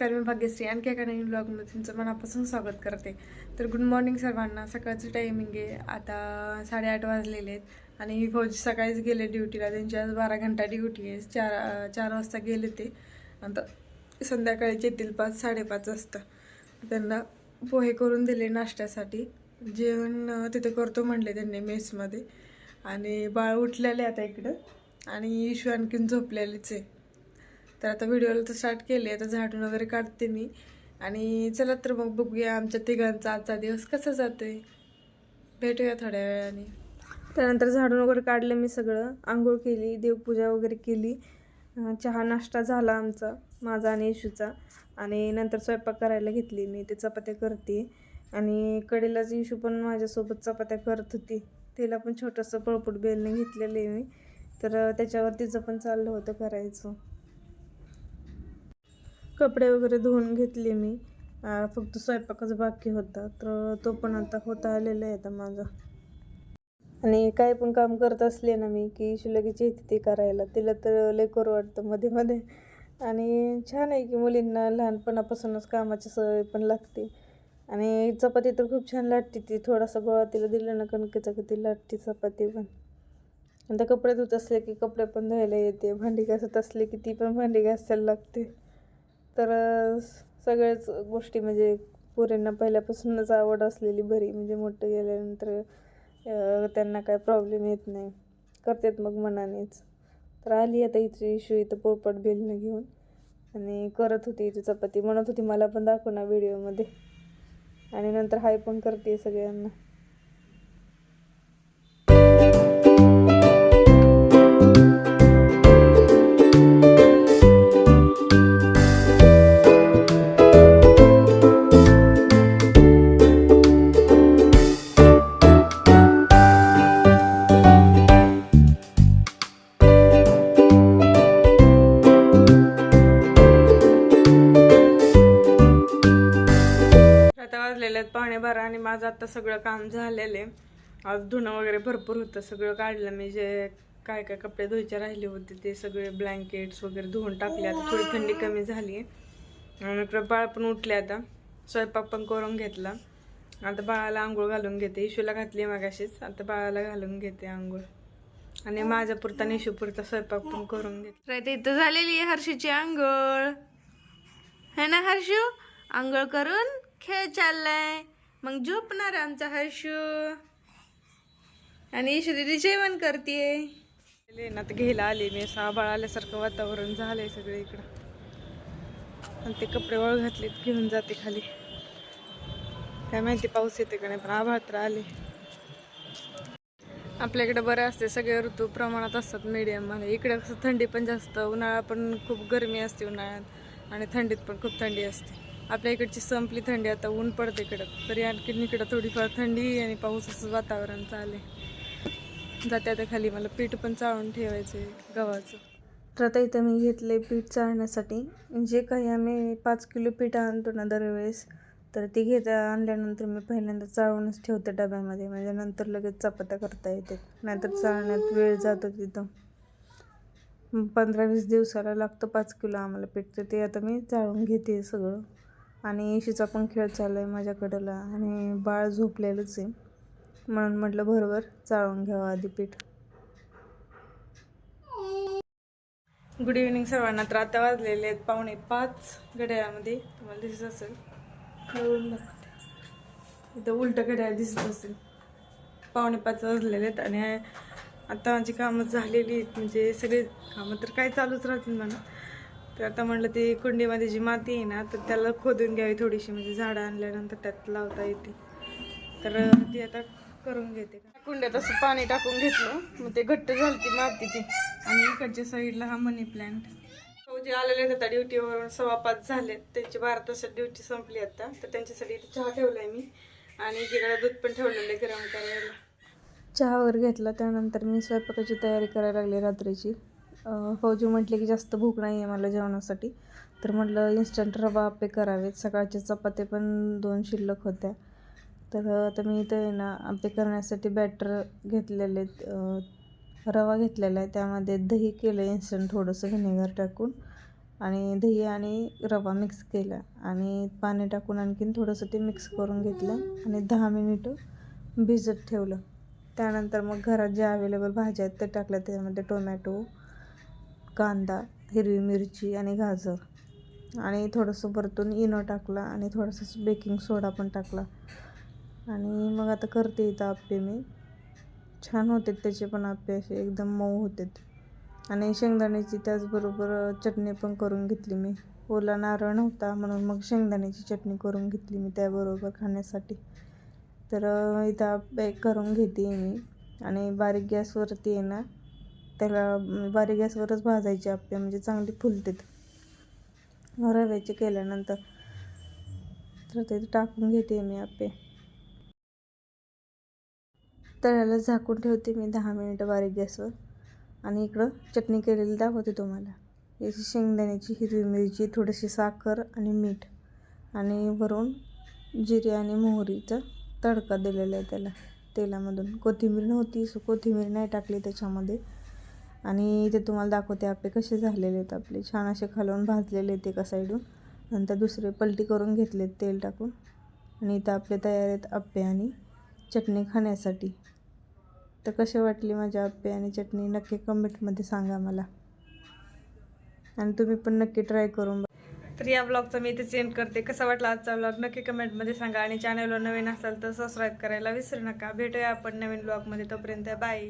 नमस्कार मी भाग्यश्री. आणखी एका नवीन ब्लॉगमध्ये तुमचं मनापासून स्वागत करते. तर गुड मॉर्निंग सर्वांना. सकाळचं टायमिंग आहे. आता साडेआठ वाजलेले आहेत आणि फौजी सकाळीच गेले ड्युटीला त्यांची आज बारा घंटा ड्युटी आहे. चार चार वाजता गेले ते. आता संध्याकाळी येतील पाच साडेपाच वाजता. त्यांना पोहे करून दिले नाश्त्यासाठी. जेवण तिथे करतो म्हणले त्यांनी मेसमध्ये. आणि बाळ उठलेले आता इकडं. आणि इशू आणखीन झोपलेलीच आहे. तर आता व्हिडिओला तर स्टार्ट केले आता झाडून वगैरे काढते मी. आणि चला तर मग बघूया आमच्या तिघांचा आजचा दिवस कसा जाते भेटूया थोड्या वेळाने. त्यानंतर झाडून वगैरे काढलं मी सगळं. आंघोळ केली देवपूजा वगैरे केली. चहा नाश्ता झाला आमचा माझा आणि इशूचा आणि नंतर स्वयंपाक करायला घेतली मी. ते चपात्या करते. आणि कडेलाच इशू पण माझ्यासोबत चपात्या करत होती. तिला पण छोटंसं पळपूट बेलने घेतलेलं आहे मी. तर त्याच्यावर तिचं पण चाललं होतं करायचं. कपडे वगैरे धुवून घेतले मी. फक्त स्वयंपाकच बाकी होता. तर तो पण आता होता आलेला आहे आता माझा. आणि काय पण काम करत असले ना मी की इशू लगेच येते ते करायला. तिला तर लेकर वाटतं मध्ये मध्ये. आणि छान आहे की मुलींना लहानपणापासूनच कामाची सवय पण लागते. आणि चपाती तर खूप छान लाटते ती. थोडासा गोळा तिला दिला ना कणकेचा की ती लाटते चपाती पण. आता कपडे धुत असले की कपडे पण धुवायला येते. भांडी घासत असले की ती पण भांडी घासायला लागते. तर सगळ्याच गोष्टी म्हणजे पोरींना पहिल्यापासूनच आवड असलेली भरी म्हणजे मोठं गेल्यानंतर त्यांना काय प्रॉब्लेम येत नाही. करतात मग मनानेच. तर आली आता इथे इशू इथं पोळपट बेलनं घेऊन. आणि करत होती इथे चपाती. म्हणत होती मला पण दाखव ना व्हिडिओमध्ये आणि नंतर हाय पण करते सगळ्यांना. वाजलेले आहेत आणि माझं आता सगळं काम झालेलं आहे. आज धुणं वगैरे भरपूर होतं. सगळं काढलं. मी जे काय काय कपडे धुवायचे राहिले होते ते सगळे ब्लँकेट्स वगैरे धुवून टाकले. आता थोडी थंडी कमी झाली आहे. आणि बाळ पण उठले आता. स्वयंपाक पण करून घेतला. आता बाळाला आंघोळ घालून घेते. इशूला घातली मागाशीच. आता बाळाला घालून घेते आंघोळ. आणि माझ्या पुरता निशू पुरता स्वयंपाक पण करून घेते. इथं झालेली आहे हर्षीची आंघोळ. है ना हर्षू? आंघोळ करून खेळ चाललाय. मग झोपणार आमचा हर्षू. आणि ईशू दिदी जेवण करते ना घ्यायला आले मी. असं आल्यासारखं वातावरण झालंय सगळं इकडं. आणि ते कपडे वळ घातलेत घेऊन जाते खाली. काय माहिती पाऊस येते का नाही पण आभाळ तर आले. आपल्याकडे बरं असते सगळे ऋतू प्रमाणात असतात मीडियममध्ये इकडे कसं थंडी पण जास्त उन्हाळा पण खूप गरमी असते उन्हाळ्यात. आणि थंडीत पण खूप थंडी असते. आपल्या इकडची संपली थंडी आता ऊन पडते इकडं तरी आणखी इकडं थोडीफार थंडी आणि पाऊस असं वातावरण चालले जाते आता खाली मला पीठ पण चाळून ठेवायचं आहे गव्हाचं. तर आता इथं मी घेतले पीठ चाळण्यासाठी. जे काही आम्ही पाच किलो पीठ आणतो ना दरवेळेस तर ते घेत आणल्यानंतर मी पहिल्यांदा चाळूनच ठेवते डब्यामध्ये. म्हणजे नंतर लगेच चपात्या करता येते. नाहीतर चाळण्यात वेळ जातो तिथं. पंधरा वीस दिवसाला लागतं पाच किलो आम्हाला पीठ. तर ते आता मी चाळून घेते सगळं. आणि इशीचा पण खेळ चालू आहे माझ्याकडला. आणि बाळ झोपलेलंच आहे. म्हणून म्हटलं बरोबर चाळून घ्यावं आधी पीठ. गुड इव्हनिंग सर्वांना. तर आता वाजलेले आहेत पावणे पाच घड्याळामध्ये. तुम्हाला दिसत असेल. इथं उलटं घड्याळ दिसत असेल. पावणे पाच वाजलेले आहेत आणि आता माझी कामं झालेली आहेत. म्हणजे सगळे कामं तर काय चालूच राहतील म्हणा. तर आता म्हटलं ते कुंडीमध्ये जी माती आहे ना तर त्याला खोदून घ्यावी थोडीशी. म्हणजे झाडं आणल्यानंतर त्यात लावता येते. तर ती आता करून घेते. कुंड्यात असं पाणी टाकून घेतलं. मग ते घट्ट झाली ती माती ती. आणि इकडच्या साईडला हा मनी प्लांट जे आलेले आहेत आता ड्युटीवरून सव्वा पाच झाले त्यांची बारा तासात ड्युटी संपली आता. तर त्यांच्यासाठी इथे चहा ठेवलाय मी. आणि इकडे दूध पण ठेवलेलं आहे गरम करायला. चहा वगैरे घेतला. त्यानंतर मी स्वयंपाकाची तयारी करायला लागली रात्रीची. फौजी हो, म्हटले की जास्त भूक नाही आहे मला जेवणासाठी तर म्हटलं इन्स्टंट रवा आप्पे करावेत. सकाळचे चपाते पण दोन शिल्लक होत्या. तर आता मी इथं आहे ना आपे करण्यासाठी बॅटर घेतलेले आहेत, रवा घेतलेला आहे. त्यामध्ये दही केलं इन्स्टंट थोडंसं व्हिनेगर टाकून आणि दही आणि रवा मिक्स केला. आणि पाणी टाकून आणखीन थोडंसं ते मिक्स करून घेतलं आणि दहा मिनिटं भिजत ठेवलं. त्यानंतर मग घरात ज्या अवेलेबल भाज्या आहेत ते टाकल्या. त्याच्यामध्ये टोमॅटो कांदा हिरवी मिरची आणि गाजर. आणि थोडंसं परतून इनो टाकला आणि थोडंसं बेकिंग सोडा पण टाकला. आणि मग आता करते इथं आप्पे मी. छान होते त्याचे पण आप्पे असे एकदम मऊ होते आणि शेंगदाण्याची त्याचबरोबर चटणी पण करून घेतली मी. ओला नारळ नव्हता म्हणून मग शेंगदाण्याची चटणी करून घेतली मी त्याबरोबर खाण्यासाठी. तर इथं आप्पे करून घेते मी. आणि बारीक गॅसवरती आहे ना त्याला बारी बारीक गॅसवरच भाजायचे आप्पे म्हणजे चांगले फुलतेत. रव्याचे केल्यानंतर. तर ते टाकून घेते मी आप्पे तळ्याला झाकून ठेवते मी दहा मिनिटं बारीक गॅसवर. आणि इकडं चटणी केलेली दाखवते तुम्हाला. याची शेंगदाण्याची हिरवी मिरची थोडीशी साखर आणि मीठ. आणि वरून जिरे आणि मोहरीचा तडका दिलेला आहे त्याला. तेलामधून. कोथिंबीर नव्हती सो कोथिंबीर नाही टाकली त्याच्यामध्ये. आणि इथे तुम्हाला दाखवते आपले कसे झालेले आहेत आपले. छान असे खालून भाजलेले आहेत एका साईडून. नंतर दुसरे पलटी करून घेतलेत तेल टाकून. आणि इथं आपले तयार आहेत आप्पे आणि चटणी खाण्यासाठी. तर कसे वाटली माझ्या आप्पे आणि चटणी? नक्की कमेंटमध्ये सांगा मला. आणि तुम्ही पण नक्की ट्राय करून तर या ब्लॉगचा मी इथे सेंड करते. कसा वाटला आजचा ब्लॉग नक्की कमेंटमध्ये सांगा. आणि चॅनलवर नवीन असाल तर सबस्क्राईब करायला विसरू नका. भेटूया आपण नवीन ब्लॉगमध्ये तोपर्यंत बाय